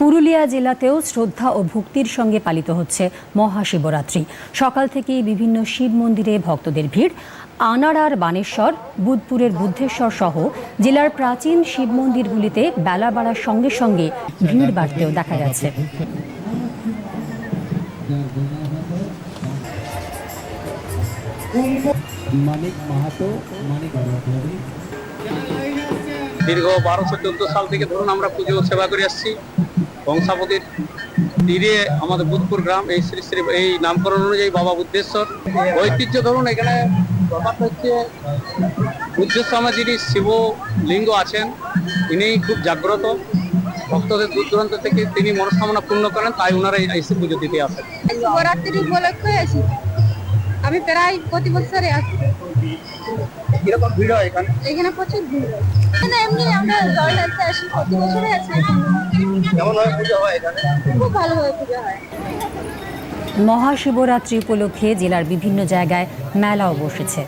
পুরুলিয়া জেলাতেও শ্রদ্ধা ও ভক্তির সঙ্গে পালিত হচ্ছে মহাশিবরাত্রি। সকাল থেকেই বিভিন্ন শিব মন্দিরে ভক্তদের ভিড়। আনাড়ার বানেশ্বর বুধপুরের বুদ্ধেশ্বর সহ জেলার প্রাচীন শিব মন্দিরগুলিতে বেলা বাড়ার সঙ্গে সঙ্গে ভিড় বাড়তেও দেখা গেছে। মানিক মাহাতো মানিক দীর্ঘ বারোশো চোদ্দ সাল থেকে ধরুন আমরা পুজো সেবা করে আসছি। বংশাবতীর তীরে আমাদের বুধপুর গ্রাম, এই শ্রী শ্রী, এই নামকরণ অনুযায়ী বাবা বুদ্ধেশ্বর। ঐতিহ্য ধরুন, এখানে ব্যাপারটা হচ্ছে বুদ্ধেশ্বর যিনি শিবলিঙ্গ আছেন ইনি খুব জাগ্রত। ভক্তদের দূর দূরান্ত থেকে তিনি মনস্কামনা পূর্ণ করেন, তাই ওনারা এই- এসে পুজো দিতে আসেন। শিবরাত্রি উপলক্ষে আছি আমি প্রায় প্রতি বছরে আসি। কীরকম ভিড় হয় এখানে? এখানে প্রচুর ভিড় হয়। এখানে এমনি আমরা জল আসি প্রতি বছরে আসি কেমন হয় পুজো হয় এখানে? খুব ভালোভাবে পুজো হয়। মহাশিবরাত্রি উপলক্ষে জেলার বিভিন্ন জায়গায় মেলাও বসেছে।